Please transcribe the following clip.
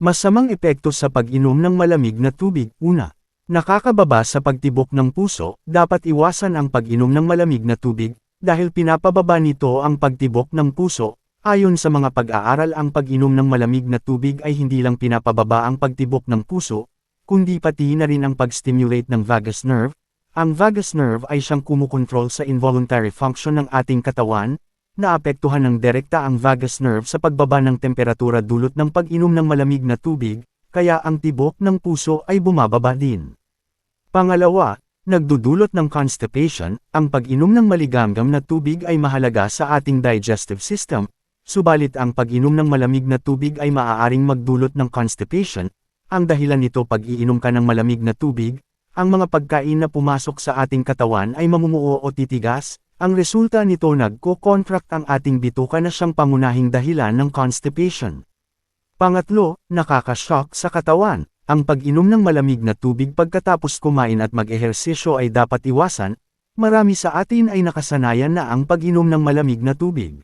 Masamang epekto sa pag-inom ng malamig na tubig. Una, nakakababa sa pagtibok ng puso, dapat iwasan ang pag-inom ng malamig na tubig, dahil pinapababa nito ang pagtibok ng puso. Ayon sa mga pag-aaral ang pag-inom ng malamig na tubig ay hindi lang pinapababa ang pagtibok ng puso, kundi pati na rin ang pag-stimulate ng vagus nerve. Ang vagus nerve ay siyang kumukontrol sa involuntary function ng ating katawan, naapektuhan ng direkta ang vagus nerve sa pagbaba ng temperatura dulot ng pag-inom ng malamig na tubig, kaya ang tibok ng puso ay bumababa din. Pangalawa, nagdudulot ng constipation, ang pag-inom ng maligamgam na tubig ay mahalaga sa ating digestive system, subalit ang pag-inom ng malamig na tubig ay maaaring magdulot ng constipation, ang dahilan nito pag-iinom ka ng malamig na tubig, ang mga pagkain na pumasok sa ating katawan ay mamumuo o titigas, ang resulta nito nagko-contract ang ating bituka na siyang pangunahing dahilan ng constipation. Pangatlo, nakakashock sa katawan. Ang pag-inom ng malamig na tubig pagkatapos kumain at mag-ehersisyo ay dapat iwasan, marami sa atin ay nakasanayan na ang pag-inom ng malamig na tubig.